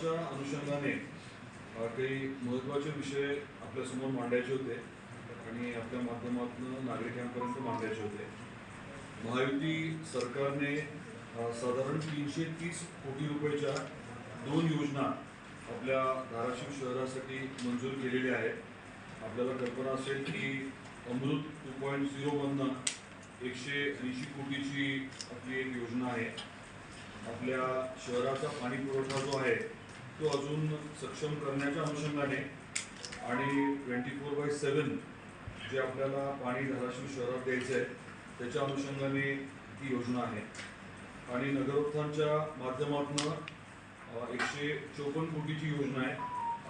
कामाच्या अनुषंगाने काही महत्त्वाचे विषय आपल्यासमोर मांडायचे होते आणि आपल्या माध्यमातून नागरिकांपर्यंत मांडायचे होते. महायुती सरकारने साधारण तीनशे तीस कोटी रुपयाच्या दोन योजना आपल्या धाराशिव शहरासाठी मंजूर केलेल्या आहेत. आपल्याला कल्पना असेल की अमृत टू पॉईंट झिरोमधनं एकशे ऐंशी कोटीची आपली एक योजना आहे. आपल्या शहराचा पाणी पुरवठा जो आहे तो अजून सक्षम करण्याच्या अनुषंगाने आणि twenty four by seven J आपल्याला पाणी धाराशिव शहरात द्यायचं आहे त्याच्या अनुषंगाने ती योजना आहे. आणि नगरोत्थानच्या माध्यमातून एकशे चोपन्न कोटीची योजना आहे.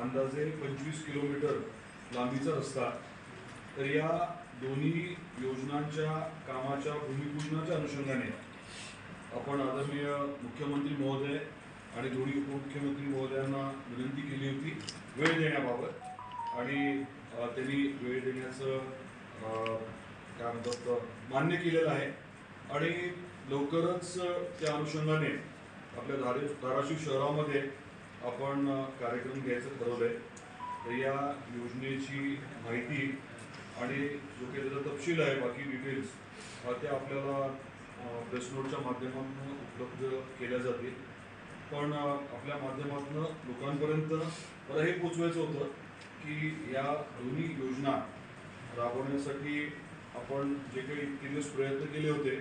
अंदाजे पंचवीस किलोमीटर लांबीचा रस्ता. तर या दोन्ही योजनांच्या कामाच्या भूमिपूजनाच्या अनुषंगाने आपण आदरणीय मुख्यमंत्री महोदय आणि दोन्ही उपमुख्यमंत्री महोदयांना विनंती केली होती वेळ देण्याबाबत. आणि त्यांनी वेळ देण्याचं काय म्हणतात मान्य केलेलं आहे. आणि लवकरच त्या अनुषंगाने आपल्या धारे धाराशिव शहरामध्ये आपण कार्यक्रम घ्यायचं ठरवलं आहे तर या योजनेची माहिती आणि जो काही त्याचा तपशील आहे बाकी डिटेल्स अ, ते आपल्याला प्रेस नोटच्या माध्यमातून उपलब्ध केल्या जातील. पण आपल्या माध्यमातून लोकांपर्यंत मला हे पोचवायचं होतं की या दोन्ही योजना राबवण्यासाठी आपण जे काही इतके प्रयत्न केले होते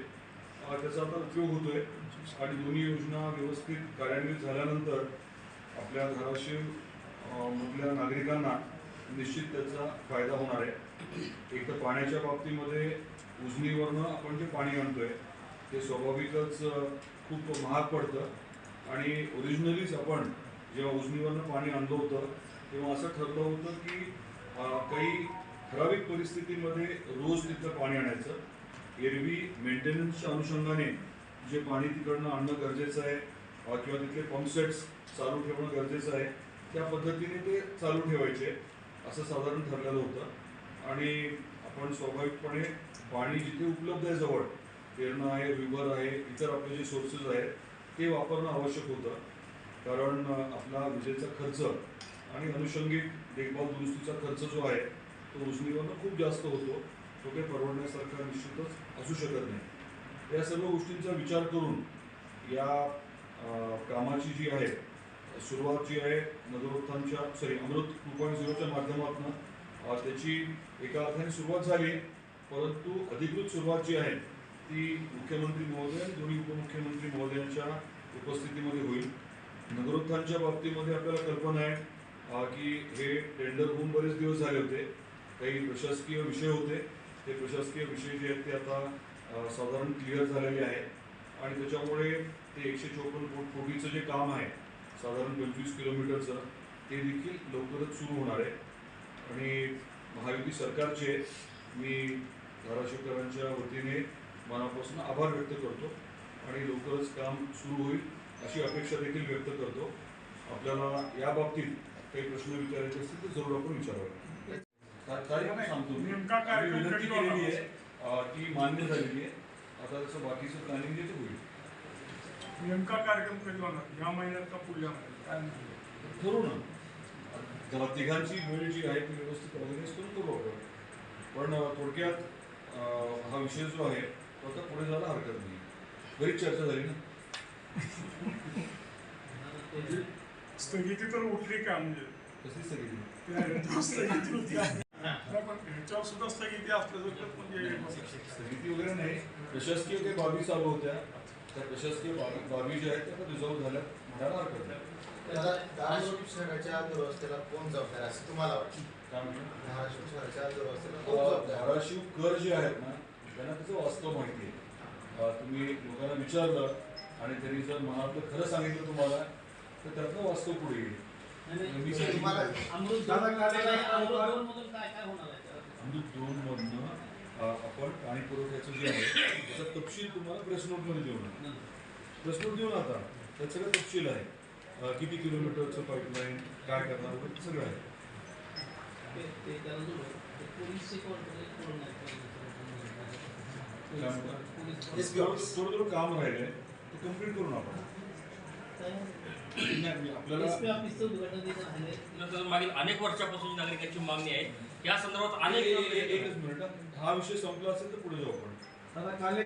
त्याचा आता उपयोग होतोय. आणि दोन्ही योजना व्यवस्थित कार्यान्वित झाल्यानंतर आपल्या धाराशिव मधल्या नागरिकांना निश्चित त्याचा फायदा होणार आहे. एक तर पाण्याच्या बाबतीमध्ये उजनीवरनं आपण जे पाणी आणतोय ते स्वाभाविकच खूप महाग पडतं. आणि ओरिजिनलीच आपण जेव्हा उजनीवरनं पाणी आणलं होतं तेव्हा असं ठरलं होतं की काही ठराविक परिस्थितीमध्ये रोज तिथलं पाणी आणायचं. एरवी मेंटेनन्सच्या अनुषंगाने जे पाणी तिकडनं आणणं गरजेचं आहे किंवा तिथले पंपसेट्स चालू ठेवणं गरजेचं आहे त्या पद्धतीने ते चालू ठेवायचे असं साधारण ठरलेलं होतं. आणि आपण स्वाभाविकपणे पाणी जिथे उपलब्ध आहे जवळ पेरणं आहे रिव्हर आहे इतर आपले जे सोर्सेस आहेत ते वापरणं आवश्यक होतं. कारण आपला विजेचा खर्च आणि अनुषंगिक देखभाल दुरुस्तीचा खर्च जो आहे तो उजनीवरनं खूप जास्त होतो. तो काही परवडण्यासारखा निश्चितच असू शकत नाही. या सर्व गोष्टींचा विचार करून या कामाची जी आहे सुरुवात जी आहे नगरोत्थानच्या सॉरी अमृत टू पॉईंट झिरोच्या माध्यमातून त्याची एका अर्थाने सुरुवात झाली. परंतु अधिकृत सुरुवात जी आहे ती मुख्यमंत्री महोदय दोन्ही उपमुख्यमंत्री महोदयांच्या उपस्थितीमध्ये होईल. नगरोत्थानच्या बाबतीमध्ये आपल्याला कल्पना आहे की हे टेंडर होऊन बरेच दिवस झाले होते. काही प्रशासकीय विषय होते. ते प्रशासकीय विषय जे आहेत ते आता साधारण क्लिअर झालेले आहे. आणि त्याच्यामुळे ते एकशे चोपन्न कोट कोटीचं जे काम आहे साधारण पंचवीस किलोमीटरचं ते देखील लवकरच सुरू होणार आहे. आणि महायुती सरकारचे मी धाराशिवकरांच्या वतीने मनापासून आभार व्यक्त करतो आणि लवकरच काम सुरू होईल अशी अपेक्षा देखील व्यक्त करतो. आपल्याला या बाबतीत काही प्रश्न विचारायचे असतील तर जरूर आपण विचारावे. तारीख सांगतो. मी. कार्यक्रम विनंती? केलेली आहे ती मान्य झालेली आहे. आता त्याचं बाकीचं प्लॅनिंग जे होईल. नेमका कार्यक्रम कधी होणार? या महिन्यात का पुढल्या महिन्यात? काय ठरवू ना. तेव्हा तिघांची वेळ जी आहे ती व्यवस्थित ऑर्गनाईज करून करू आपण. पण थोडक्यात हा विषय जो आहे तो आता पुढे जायला हरकत नाही. बरीच चर्चा झाली ना. स्थगिती तर उठली का म्हणजे? त्या- स्थगिती? होती. ह्याच्यावर सुद्धा स्थगिती असल्याचं म्हणजे स्थगिती वगैरे नाही. प्रशासकीय काही बाबी चालू होत्या. त्या प्रशासकीय बाबी बाबी ज्या आहेत त्या रिझॉल्व्ह झाल्या. म्हणायला हरकत नाही. धाराशिव शहराच्या दुरवस्थेला कोण जबाबदार आहे असं तुम्हाला वाटतं? धाराशिव शहराच्या दुरवस्थेला कोण अ, जबाबदार आहे? धाराशिव कर जे आहेत ना त्यांना त्याचं वास्तव माहिती आहे? तुम्ही लोकांना विचारलं आणि त्यांनी जर मनातलं खरं सांगितलं तुम्हाला तर त्यातलं वास्तव पुढे येईल. मी तर तुम्हाला अमृत दोन- मधून आपण पाणी पुरवठ्याचं जे आहे त्याचा तपशील तुम्हाला प्रेस नोटमध्ये देऊ ना प्रेस नोट देऊ ना आता त्यात सगळं तपशील आहे. किती किलोमीटरचं पाईपलाईन काय करणार वगैरे ते सगळं आहे. थोडं थोडं काम राहिलंय ते कंप्लीट करू ना आपण मागील अनेक वर्षापासून नागरिकांची मागणी आहे. या संदर्भात अनेक एकच मिनिट हा. विषय संपला असेल तर पुढे जाऊ आपण.